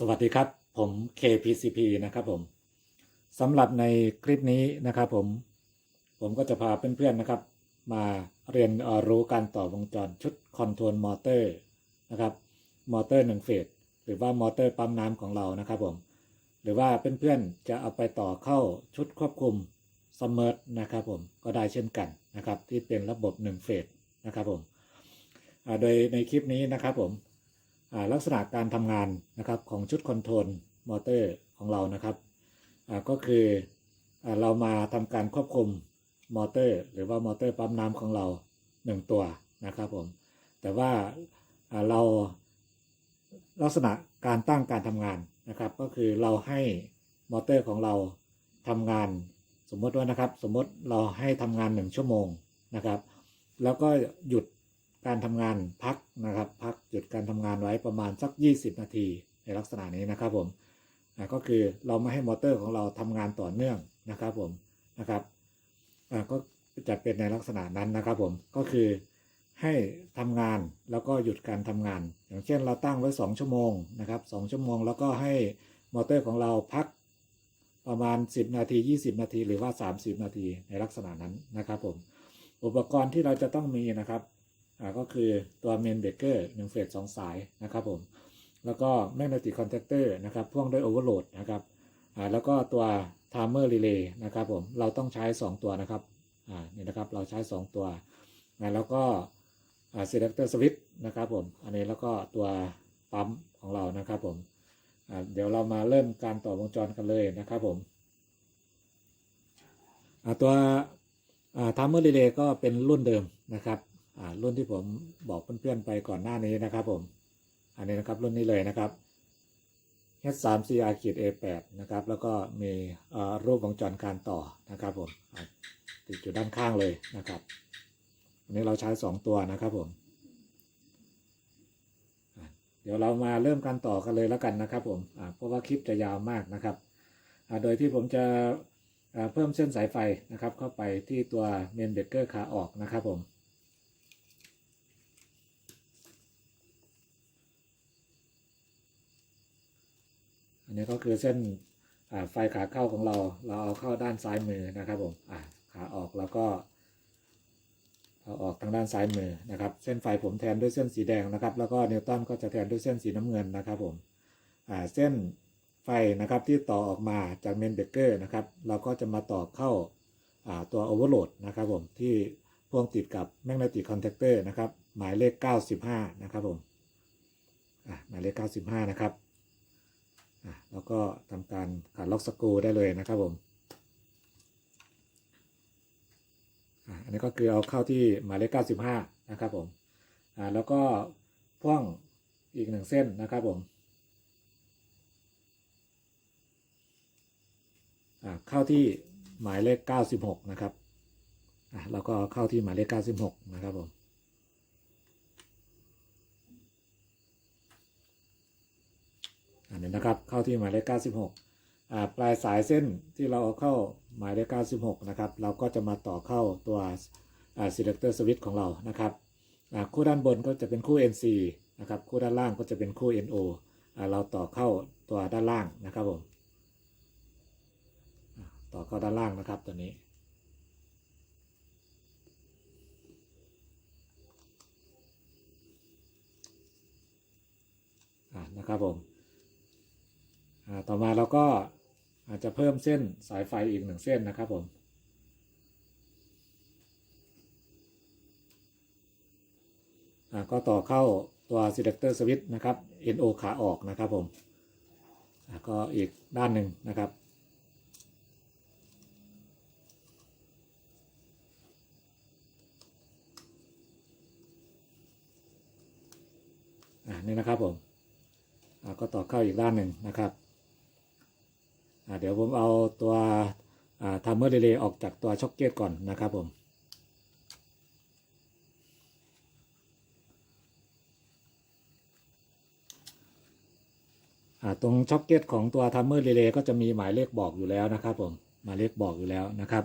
สวัสดีครับผม KPCP นะครับผมสำหรับในคลิปนี้นะครับผม ผมก็จะพาเพื่อนๆนะครับ มาเรียนรู้การต่อวงจรชุดคอนโทรลมอเตอร์นะครับมอเตอร์หนึ่งเฟสหรือว่ามอเตอร์ปั๊มน้ำของเรานะครับผม หรือว่าเพื่อนๆจะเอาไปต่อเข้าชุดควบคุมสม m ร์นะครับผมก็ได้เช่นกันนะครับ ที่เป็นระบบ1เฟสนะครับผมโดยในคลิปนี้นะครับผม ลักษณะการทำงานนะครับของชุดคอนโทรลมอเตอร์ของเรานะครับก็คืออเรามาทำการควบคุมมอเตอร์ หรือว่ามอเตอร์ปั๊มน้ำของเรา 1 ตัวนะครับผมแต่ว่าอ่าเราลักษณะการตั้งการทำงานนะครับ ก็คือเราให้มอเตอร์ของเราทำงาน สมมติว่านะครับ สมมติเราให้ทำงาน 1 ชั่วโมงนะครับ แล้วก็หยุด การทำงานพักนะครับพักหยุดการทำงานไว้ประมาณสัก 20 นาทีในลักษณะนี้นะครับผมก็คือเราไม่ให้มอเตอร์ของเราทำงานต่อเนื่องนะครับผมนะครับก็จะเป็นในลักษณะนั้นนะครับผมก็คือให้ทำงานแล้วก็หยุดการทำงาน อย่างเช่นเราตั้งไว้ 2 ชั่วโมงนะครับ2ชั่วโมง แล้วก็ให้มอเตอร์ของเราพักประมาณ 10 นาที 20 นาที หรือว่า 30 นาทีในลักษณะนั้นนะครับผมอุปกรณ์ที่เราจะต้องมีนะครับ ก็คือตัวเมนเบเกอร์หนึ่งเฟสสองสายนะครับผม แล้วก็แมกเนติคอนแทคเตอร์นะครับพ่วงด้วยโอเวอร์โหลดนะครับอ่าแล้วก็ตัวไทม์เมอร์รีเลย์นะครับผมเราต้องใช้ 2 ตัวนะครับอ่านี่นะครับเราใช้ 2 ตัวนะแล้วก็อ่า selector switch นะครับผมอันนี้แล้วก็ตัวปั๊มของเรานะครับผมอ่าเดี๋ยวเรามาเริ่มการต่อวงจรกันเลยนะครับผมอ่าตัวทัมเมอร์รีเลย์ก็เป็นรุ่นเดิมนะครับ รุ่นที่ผมบอกเพื่อนๆไปก่อนหน้านี้นะครับผม อันนี้นะครับรุ่นนี้เลยนะครับ H3CR A8 นะครับ แล้วก็มีรูปวงจรการต่อนะครับผมติดอยู่ด้านข้างเลยนะครับอันนี้เราใช้ 2 ตัวนะครับผม เดี๋ยวเรามาเริ่มการต่อกันเลยแล้วกันนะครับผมเพราะว่าคลิปจะยาวมากนะครับโดยที่ผมจะเพิ่มเส้นสายไฟนะครับ เข้าไปที่ตัวเมนเบเกอร์ขาออกนะครับผม นนี้ก็คือเส้นไฟขาเข้าของเรา เราเอาเข้าด้านซ้ายมือนะครับผมขาออกแล้วก็เอาออกทางด้านซ้ายมือนะครับ เส้นไฟผมแทนด้วยเส้นสีแดงนะครับ แล้วก็นิวตันก็จะแทนด้วยเส้นสีน้ำเงินนะครับผมเส้นไฟนะครับที่ต่อออกมาจากเมนเบเกอร์นะครับ เราก็จะมาต่อเข้าตัวโอเวอร์โหลดนะครับผมที่พ่วงติดกับแมกเนติกคอนแทคเตอร์นะครับ หมายเลข 95 นะครับผมหมายเลข 95 นะครับ แล้วก็ทำการขัดล็อกสกรูได้เลยนะครับผมอันนี้ก็คือเอาเข้าที่หมายเลข95 นะครับผมแล้วก็พ่วงอีกหนึ่งเส้นนะครับผมเข้าที่หมายเลข 96 นะครับอ่าเราก็เข้าที่หมายเลข 96 นะครับผม อั นะครับเข้าที่หมายเลข96อ่าปลายสายเส้นที่เราเอาเข้าหมายเลข96นะครับเราก็จะมาต่อเข้าตัวอ่า selector switch ของเรานะครับอ่าคู่ด้านบนก็จะเป็นคู่ NC นะครับคู่ด้านล่างก็จะเป็นคู่ NO อ่าเราต่อเข้าตัวด้านล่างนะครับผมต่อเข้าด้านล่างนะครับตัวนี้นะครับผม ต่อมาเราก็อาจจะเพิ่มเส้นสายไฟอีกหนึ่งเส้นนะครับผมก็ต่อเข้าตัว selector switch นะครับ NO ขาออกนะครับผมก็อีกด้านหนึ่งนะครับ อ่านี่นะครับผมก็ต่อเข้าอีกด้านหนึ่งนะครับ เดี๋ยวผมเอาตัวอ่าทัมเมอร์เรเลย์ออกจากตัวช็อคเก็ตก่อนนะครับผมตรงช็อคเก็ตของตัวทัมเมอร์เรเลย์ก็จะมีหมายเลขบอกอยู่แล้วนะครับผมหมายเลขบอกอยู่แล้วนะครับ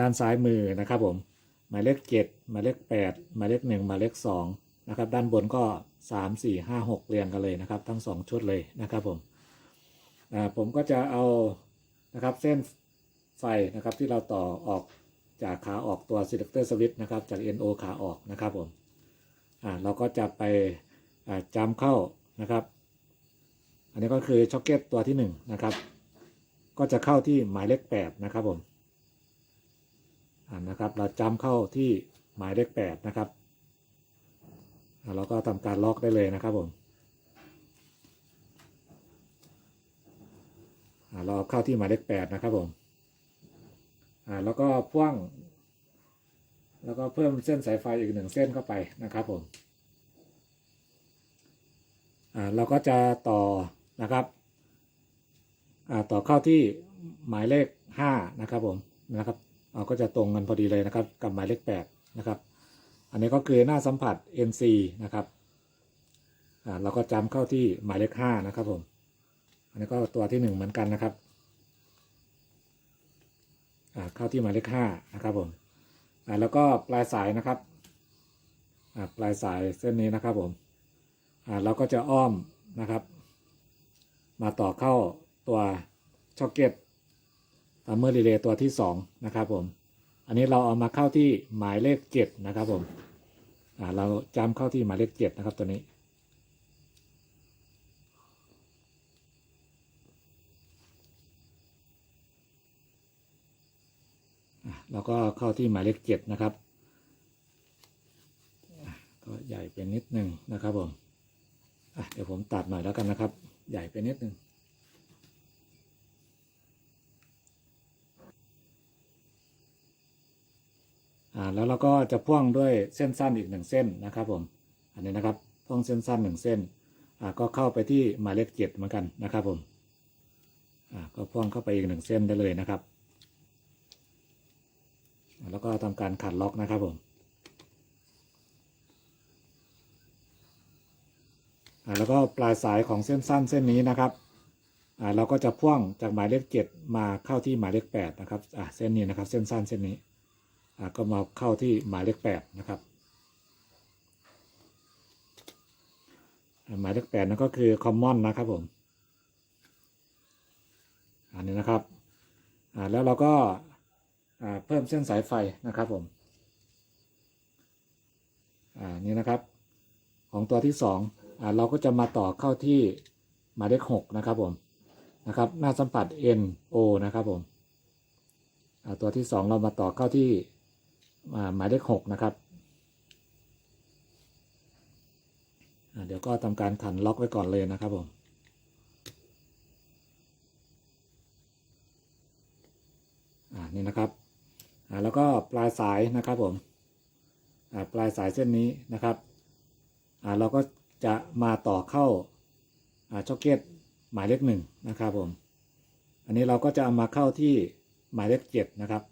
ด้านซ้ายมือนะครับผมหมายเลขเจ็ดหมายเลขแปดหมายเลขหนึ่งหมายเลขสองนะครับด้านบนก็สามสี่ห้าหกเรียงกันเลยนะครับ ทั้งสองชุดเลยนะครับผม อ่าผมก็จะเอานะครับเส้นไฟนะครับที่เราต่อออกจากขาออกตัว selector switch นะครับจาก NO ขาออกนะครับผมอ่าเราก็จะไปอ่าจำเข้านะครับ อันนี้ก็คือช็อคเก็ตตัวที่หนึ่งนะครับ ก็จะเข้าที่หมายเลขแปดนะครับผมอ่านะครับเราจำเข้าที่หมายเลขแปดนะครับเราก็ทำการล็อกได้เลยนะครับผมอ่า เราเอาเข้าที่หมายเลขแปดนะครับผมแล้วก็พ่วง แล้วก็เพิ่มเส้นสายไฟอีกหนึ่งเส้นเข้าไปนะครับผมเราก็จะต่อนะครับต่อเข้าที่หมายเลขห้านะครับผมนะครับเราก็จะตรงกันพอดีเลยนะครับ กับหมายเลขแปดนะครับ อันนี้ก็คือหน้าสัมผัส NC นะครับเราก็จำเข้าที่หมายเลขห้านะครับผม อันนี้ก็ตัวที่หนึ่งเหมือนกันนะครับอ่าเข้าที่หมายเลขห้านะครับผมแล้วก็ปลายสายนะครับอ่าปลายสายเส้นนี้นะครับผมอ่าเราก็จะอ้อมนะครับ มาต่อเข้าตัวช็อคเก็ตตัมเมอร์รีเลย์ตัวที่สองนะครับผมอันนี้เราเอามาเข้าที่หมายเลขเจ็ดนะครับผมอ่าเราจำเข้าที่หมายเลขเจ็ดนะครับตัวนี้ อะเราก็เข้าที่หมายเลขเจ็ดนะครับ ก็ใหญ่เป็นนิดหนึ่งนะครับผมเดี๋ยวผมตัดหน่อยแล้วกันนะครับ ใหญ่ไปนิดหนึ่งแล้วเราก็จะพ่วงด้วยเส้นสั้นอีกหนึ่งเส้นนะครับผม อันนี้นะครับพ่วงเส้นสั้นหนึ่งเส้นก็เข้าไปที่หมายเลขเจ็ดเหมือนกันนะครับผมก็พ่วงเข้าไปอีกหนึ่งเส้นได้เลยนะครับ แล้วก็ทำการขัดล็อกนะครับผมอ่าแล้วก็ปลายสายของเส้นสั้นเส้นนี้นะครับอ่าเราก็จะพ่วงจากหมายเลขเจ็ดมาเข้าที่หมายเลขแปดนะครับอ่าเส้นนี้นะครับ เส้นสั้นเส้นนี้อ่าก็มาเข้าที่หมายเลขแปดนะครับอ่าหมายเลขแปดนั่นก็คือ common นะครับผม อันนี้นะครับอ่าแล้วเราก็ เพิ่มเส้นสายไฟนะครับผมนี่นะครับของตัวที่สองอเราก็จะมาต่อเข้าที่หมายเลขหกนะครับผมนะครับหน้าสัมผัส N O นะครับผมตัวที่สองเรามาต่อเข้าที่หมายเลขหกนะครับเดี๋ยวก็ทำการขันล็อกไว้ก่อนเลยนะครับผมนี่นะครับ แล้วก็ปลายสายนะครับผมอ่าปลายสายเส้นนี้นะครับอ่าเราก็จะมาต่อเข้าอ่าช็อกเก็ตหมายเลขหนึ่งนะครับผม อันนี้เราก็จะเอามาเข้าที่หมายเลขเจ็ดนะครับ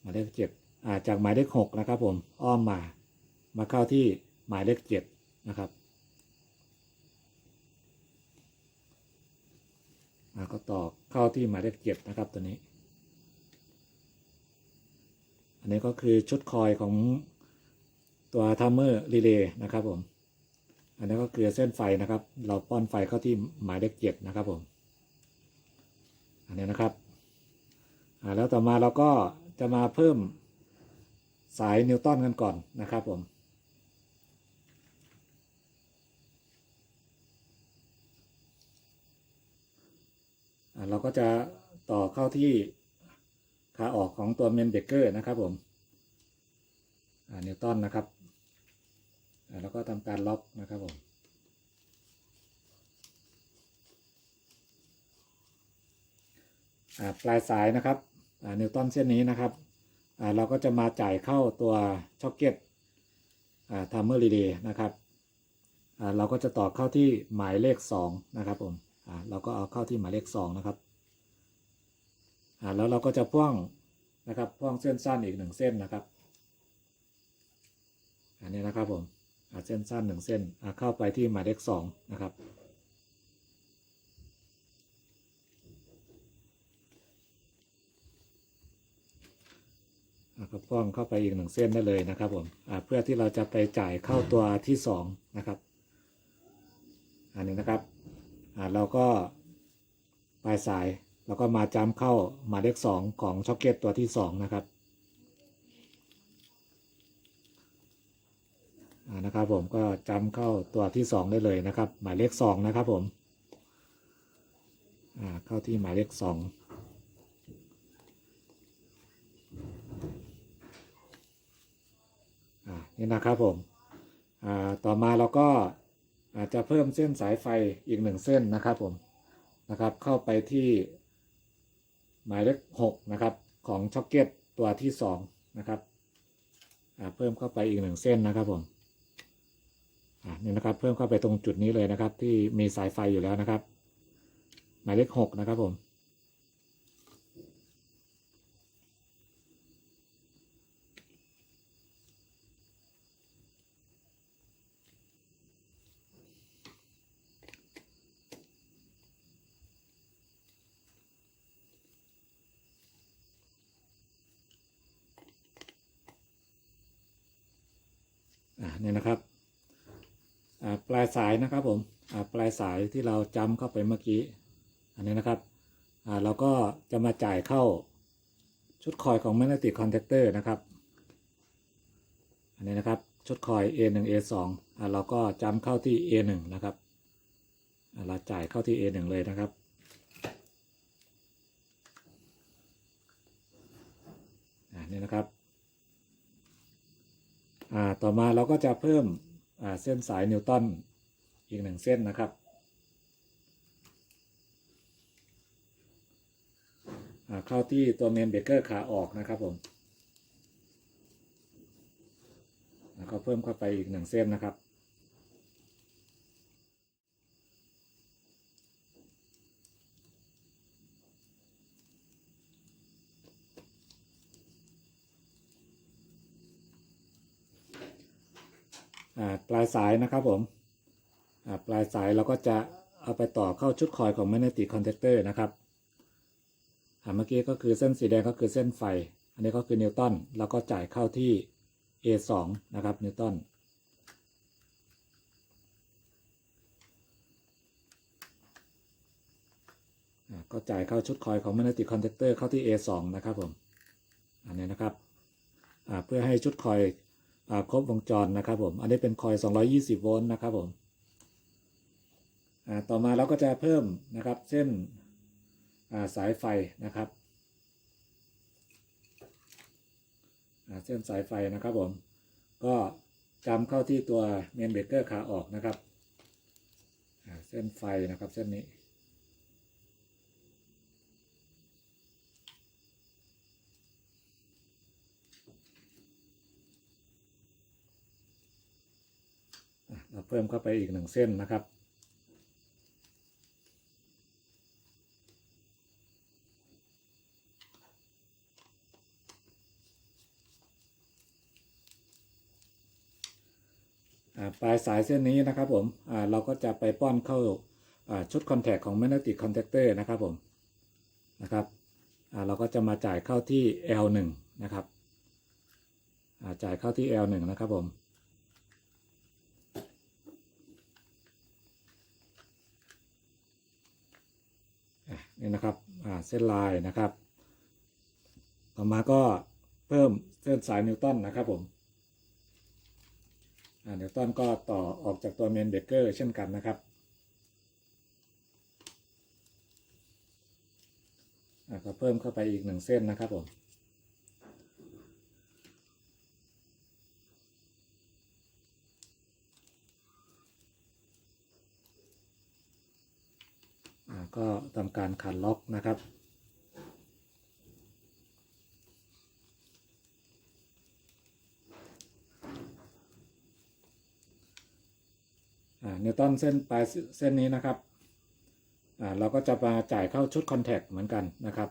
หมายเลขเจ็ดอ่าจากหมายเลขหกนะครับผมอ้อมมามาเข้าที่หมายเลขเจ็ดนะครับอ่าก็ต่อเข้าที่หมายเลขเจ็ดนะครับตัวนี้ อันนี้ก็คือชุดคอยของตัวทัมเมอร์รีเลย์นะครับผม อันนี้ก็คือเส้นไฟนะครับ เราป้อนไฟเข้าที่หมายเลขเจ็ดนะครับผม อันนี้นะครับแล้วต่อมาเราก็จะมาเพิ่มสายนิวตันกันก่อนนะครับผมเราก็จะต่อเข้าที่ ขาออกของตัวเมนเบเกอร์นะครับผมนิวตันนะครับแล้วก็ทำการล็อกนะครับผมปลายสายนะครับนิวตันเส้นนี้นะครับเราก็จะมาจ่ายเข้าตัวช็อคเก็ตอ่าทัมเมอร์รีเลย์นะครับเราก็จะต่อเข้าที่หมายเลขสองนะครับผมเราก็เอาเข้าที่หมายเลขสองนะครับ อ่าแล้วเราก็จะพ่วงนะครับพ่วงเส้นสั้นอีกหนึ่งเส้นนะครับ อันนี้นะครับผมอ่าเส้นสั้นหนึ่งเส้นอ่าเข้าไปที่หมายเลขสองนะครับอ่าพก็ป้องเข้าไปอีกหนึ่งเส้นได้เลยนะครับผมอ่าเพื่อที่เราจะไปจ่ายเข้าตัวที่สองนะครับ อันนี้นะครับอ่าเราก็ปลายสาย แล้วก็มาจำเข้าหมายเลขสองของช็อกเก็ตตัวที่สองนะครับนะครับผมก็จำเข้าตัวที่สองได้เลยนะครับ หมายเลขสองนะครับผมเข้าที่หมายเลขสองนี่นะครับผมต่อมาเราก็อาจจะเพิ่มเส้นสายไฟอีกหนึ่งเส้นนะครับผมนะครับเข้าไปที่ หมายเลขหกนะครับของช็อกเก็ตตัวที่สองนะครับอ่าเพิ่มเข้าไปอีกหนึ่งเส้นนะครับผมอ่านี่นะครับเพิ่มเข้าไปตรงจุดนี้เลยนะครับ ที่มีสายไฟอยู่แล้วนะครับ หมายเลขหกนะครับผม นี่นะครับปลายสายนะครับผมปลายสายที่เราจำเข้าไปเมื่อกี้ อันนี้นะครับเราก็จะมาจ่ายเข้าชุดคอยของ magnetic contactor นะครับ อันนี้นะครับชุดคอย A1 A2 อ่าเราก็จำเข้าที่ A1 นะครับ เราจ่ายเข้าที่ A1 เลยนะครับอ่านี่นะครับ อ่าต่อมาเราก็จะเพิ่มอ่าเส้นสายนิวตันอีกหนึ่งเส้นนะครับเข้าที่ตัวเมนเบเกอร์ขาออกนะครับผมแล้วก็เพิ่มเข้าไปอีกหนึ่งเส้นนะครับ ปลายสายนะครับผมปลายสายเราก็จะเอาไปต่อเข้าชุดคอยของ magnetic contactor นะครับอ่าเมื่อกี้ก็คือเส้นสีแดงก็คือเส้นไฟ อันนี้ก็คือนิวตันเราก็จ่ายเข้าที่ A2 นะครับนิวตันก็จ่ายเข้าชุดคอยของ magnetic contactor เข้าที่ A2 นะครับผม อันนี้นะครับเพื่อให้ชุดคอย ครบวงจรนะครับผม อันนี้เป็นคอย 220 โวลต์นะครับผมต่อมาเราก็จะเพิ่มนะครับเส้นาสายไฟนะครับเส้นสายไฟนะครับผม ก็จำเข้าที่ตัวเมนเบรกเกอร์ขาออกนะครับเส้นไฟนะครับเส้นนี้ อะ เราเพิ่มเข้าไปอีกหนึ่งเส้นนะครับ ปลายสายเส้นนี้นะครับผมเราก็จะไปป้อนเข้าาชุดคอนแทคของ magnetic contactor นะครับผมนะครับเราก็จะมาจ่ายเข้าที่ L1 นะครับจ่ายเข้าที่ L1 นะครับผม นี่นะครับเส้นลายนะครับ ต่อมาก็เพิ่มเส้นสายนิวตันนะครับผมนิวตันก็ต่อออกจากตัวเมนเบเกอร์เช่นกันนะครับก็เพิ่มเข้าไปอีกหนึ่งเส้นนะครับผมอ่า ก็ทำการขันล็อกนะครับอ่านิวตันเส้นปลายเส้นนี้นะครับอ่าเราก็จะมาจ่ายเข้าชุดคอนแทคเหมือนกันนะครับ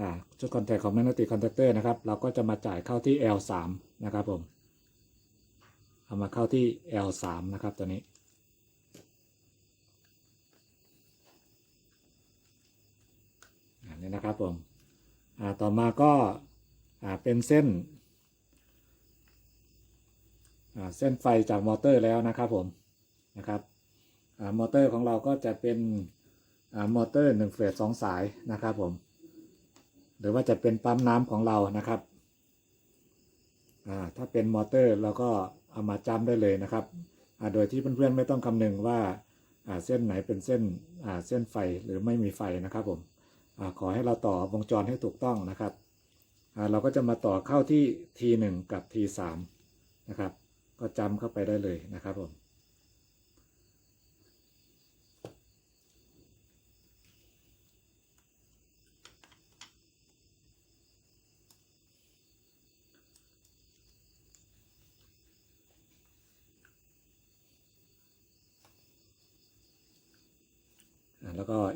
อ่าชุดคอนแทคของ magnetic contactor นะครับ เราก็จะมาจ่ายเข้าที่ L3 นะครับผม เอามาเข้าที่ L3 นะครับตัวนี้ อันนี้นะครับผมต่อมาก็เป็นเส้นเส้นไฟจากมอเตอร์แล้วนะครับผมนะครับอมอเตอร์ของเราก็จะเป็นอมอเตอร์หนึ่งเฟสสองสายนะครับผมหรือว่าจะเป็นปั๊มน้ำของเรานะครับถ้าเป็นมอเตอร์เราก็เอามาจำได้เลยนะครับโดยที่เพื่อนๆไม่ต้องคำนึงว่าเส้นไหนเป็นเส้นเส้นไฟหรือไม่มีไฟนะครับผม ขอให้เราต่อวงจรให้ถูกต้องนะครับ เราก็จะมาต่อเข้าที่ T1 กับ T3 นะครับ ก็จำเข้าไปได้เลยนะครับผม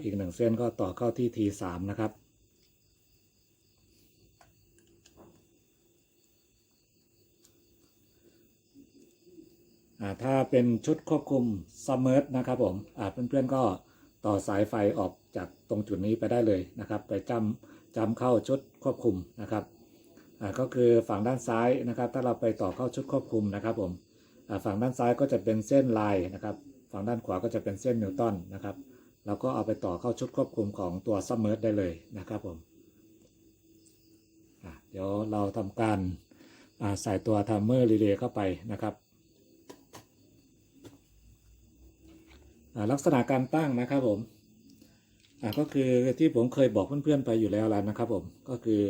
อีกหนึ่งเส้นก็ต่อเข้าที่ T3 นะครับ ถ้าเป็นชุดควบคุม Submerge นะครับผมเพื่อนๆก็ต่อสายไฟออกจากตรงจุดนี้ไปได้เลยนะครับ ไปจำจำเข้าชุดควบคุมนะครับก็คือฝั่งด้านซ้ายนะครับ ถ้าเราไปต่อเข้าชุดควบคุมนะครับผมฝั่งด้านซ้ายก็จะเป็นเส้นลายนะครับ ฝั่งด้านขวาก็จะเป็นเส้นนิวตันนะครับ เราก็เอาไปต่อเข้าชุดควบคุมของตัวซัมเมอร์ได้เลยนะครับผมเดี๋ยวเราทำการใส่ตัวทัมเมอร์รีเลย์เข้าไปนะครับลักษณะการตั้งนะครับผมก็คือที่ผมเคยบอกเพื่อนๆไปอยู่แล้วแล้วนะครับผมก็คือ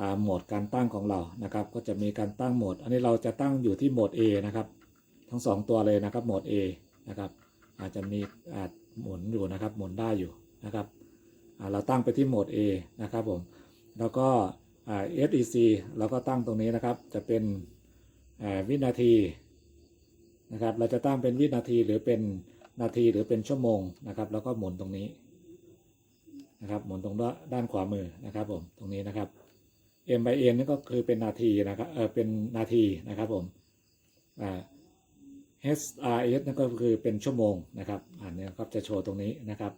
อโหมดการตั้งของเรานะครับ ก็จะมีการตั้งโหมด อันนี้เราจะตั้งอยู่ที่โหมด A นะครับ ทั้งสองตัวเลยนะครับโหมด A นะครับอาจจะมีอาจ หมุนอยู่นะครับ หมุนได้อยู่นะครับเราตั้งไปที่โหมด A นะครับผม แล้วก็อ่า SEC เราก็ตั้งตรงนี้นะครับ จะเป็นวินาทีนะครับ เราจะตั้งเป็นวินาทีหรือเป็นนาทีหรือเป็นชั่วโมงนะครับ แล้วก็หมุนตรงนี้นะครับ หมุนตรงด้านขวามือนะครับผม ตรงนี้นะครับ M by N นี่ก็คือเป็นนาทีนะครับ เออเป็นนาทีนะครับผม อ่า HRS นั่นก็คือเป็นชั่วโมงนะครับอันนี้ก็จะโชว์ตรงนี้นะครับ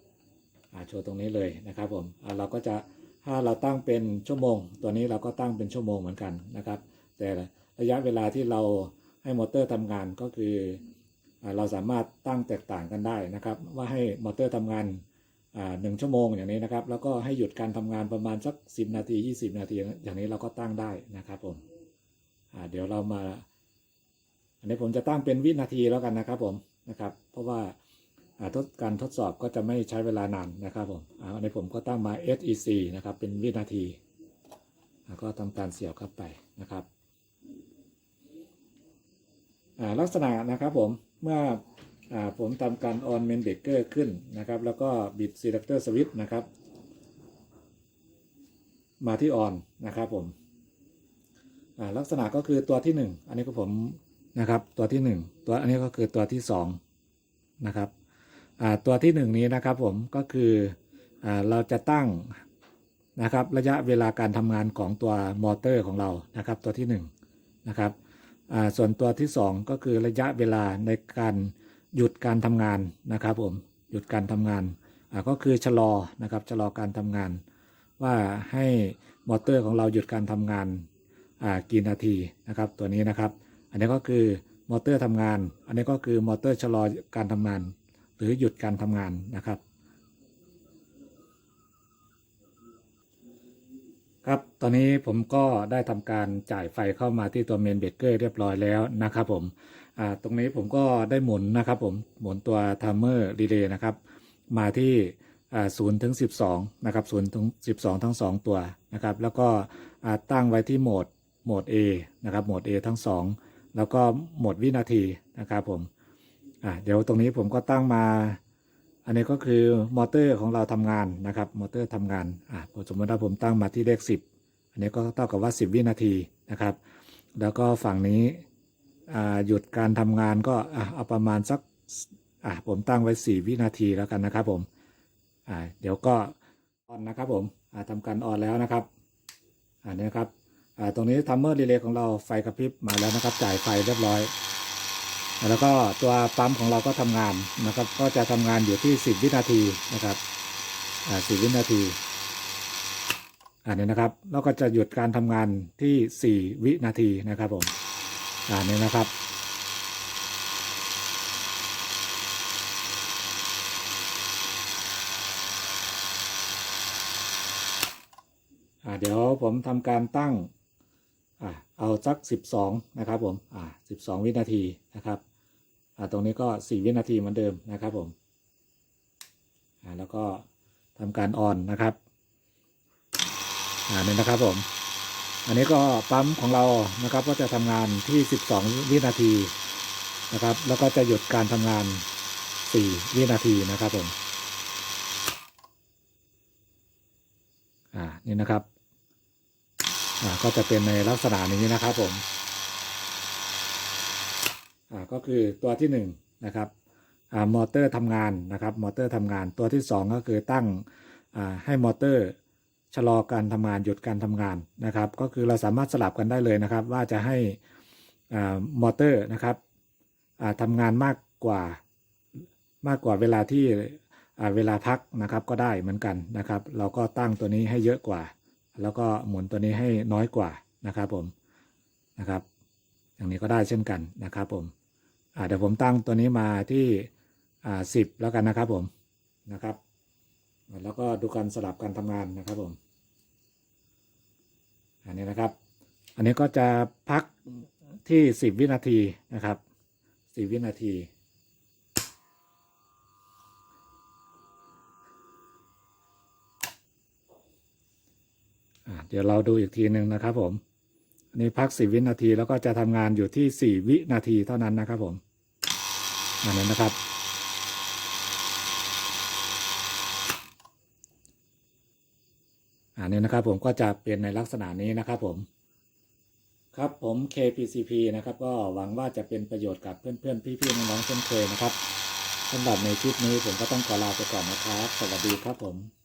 โชว์ตรงนี้เลยนะครับผมอ่าเราก็จะถ้าเราตั้งเป็นชั่วโมง ตัวนี้เราก็ตั้งเป็นชั่วโมงเหมือนกันนะครับ แต่ระยะเวลาที่เราให้มอเตอร์ทำงานก็คือเราสามารถตั้งแตกต่างกันได้นะครับ ว่าให้มอเตอร์ทำงานหนึ่งชั่วโมงอย่างนี้นะครับ แล้วก็ให้หยุดการทำงานประมาณสัก 10 นาที 20 นาที อย่างนี้เราก็ตั้งได้นะครับผมเดี๋ยวเรามา อันนี้ผมจะตั้งเป็นวินาทีแล้วกันนะครับผมนะครับ เพราะว่าทดการทดสอบก็จะไม่ใช้เวลานานนะครับผมอันนี้ผมก็ตั้งมา SEC นะครับเป็นวินาทีก็ทำการเสียบเข้าไปนะครับลักษณะนะครับผมเมื่ออผมทำการ on main breaker ขึ้นนะครับ แล้วก็บิด selector switch นะครับ มาที่ on นะครับผมลักษณะก็คือตัวที่ 1 อันนี้ก็ผม นะครับ ตัวที่ 1 ตัวอันนี้ก็คือตัวที่2นะครับตัวที่ 1 นี้นะครับผมก็คืออเราจะตั้งนะครับระยะเวลาการทำงานของตัวมอเตอร์ของเรานะครับ ตัวที่1นะครับส่วนตัวที่ 2 ก็คือระยะเวลาในการหยุดการทำงานนะครับผมหยุดการทำงานก็คือชะลอนะครับชะลอการทำงาน ว่าให้มอเตอร์ของเราหยุดการทำงานกี่นาทีนะครับ ตัวนี้นะครับ อันนี้ก็คือมอเตอร์ทำงาน อันนี้ก็คือมอเตอร์ชะลอการทำงาน หรือหยุดการทำงานนะครับ ครับตอนนี้ผมก็ได้ทำการจ่ายไฟเข้ามาที่ตัวเมนเบเกอร์เรียบร้อยแล้วนะครับผมอ่าตรงนี้ผมก็ได้หมุนนะครับผมหมุนตัวทัมเมอร์รีเลย์นะครับ มาที่อ่าศูนย์ถึงสิบสองนะครับศูนย์ถึงสิบสองทั้งสองตัวนะครับ แล้วก็อ่าตั้งไว้ที่โหมดโหมด A นะครับโหมด A ทั้งสอง แล้วก็หมดวินาทีนะครับผมอ่าเดี๋ยวตรงนี้ผมก็ตั้งมา อันนี้ก็คือมอเตอร์ของเราทำงานนะครับ มอเตอร์ทำงานอ่าสมมติว่าผมตั้งมาที่เลข 10 อันนี้ก็เท่ากับว่า 10 วินาทีนะครับ แล้วก็ฝั่งนี้อ่าหยุดการทำงานก็อ่าเอาประมาณสักอ่าผมตั้งไว้ 4 วินาทีแล้วกันนะครับผมอ่าเดี๋ยวก็ออนนะครับผมอ่าทำการออนแล้วนะครับอันนี้ครับ ตรงนี้ทัมเมอร์รีเลย์ของเราไฟกระพริบมาแล้วนะครับ จ่ายไฟเรียบร้อย แล้วก็ตัวปั๊มของเราก็ทำงานนะครับ ก็จะทำงานอยู่ที่ 10 วินาทีนะครับอ่า10วินาทีอันนี้นะครับแล้วก็จะหยุดการทำงานที่ 4 วินาทีนะครับผมอันนี้นะครับเดี๋ยวผมทำการตั้ง เอาสัก 12 นะครับผม อ่า 12 วินาทีนะครับ อ่า ตรงนี้ก็ 4 วินาทีเหมือนเดิมนะครับผม อ่า แล้วก็ทำการออนนะครับ อ่านี่นะครับผม อันนี้ก็ปั๊มของเรานะครับ ก็จะทำงานที่ 12 วินาทีนะครับ แล้วก็จะหยุดการทำงาน 4 วินาทีนะครับผม อ่า นี่นะครับ ก็จะเป็นในลักษณะนี้นะครับผมก็คือตัวที่หนึ่งนะครับอมอเตอร์ทำงานนะครับมอเตอร์ทำงานตัวที่สองก็คือตั้งให้มอเตอร์ชะลอการทำงานหยุดการทำงานนะครับ ก็คือเราสามารถสลับกันได้เลยนะครับ ว่าจะให้มอเตอร์นะครับอ่าทำงานมากกว่ามากกว่าเวลาที่เวลาพักนะครับก็ได้เหมือนกันนะครับ เราก็ตั้งตัวนี้ให้เยอะกว่า แล้วก็หมุนตัวนี้ให้น้อยกว่านะครับผมนะครับอย่างนี้ก็ได้เช่นกันนะครับผมเดี๋ยวผมตั้งตัวนี้มาที่อ่าสิบแล้วกันนะครับผมนะครับ แล้วก็ดูการสลับการทำงานนะครับผม อันนี้นะครับ อันนี้ก็จะพักที่สิบวินาทีนะครับสิบวินาที เดี๋ยวเราดูอีกทีหนึ่งนะครับผมอันนี้พักสิวินาทีแล้วก็จะทำงานอยู่ที่สี่วินาทีเท่านั้นนะครับผมอันนี้นะครับ อันนี้นะครับผมก็จะเป็นในลักษณะนี้นะครับผม ครับผม KPCP นะครับ ก็หวังว่าจะเป็นประโยชน์กับเพื่อนๆ พี่ๆน้องๆเช่นเคยนะครับสำหรับในคลิปนี้ผมก็ต้องขอลาไปก่อนนะครับ สวัสดีครับผม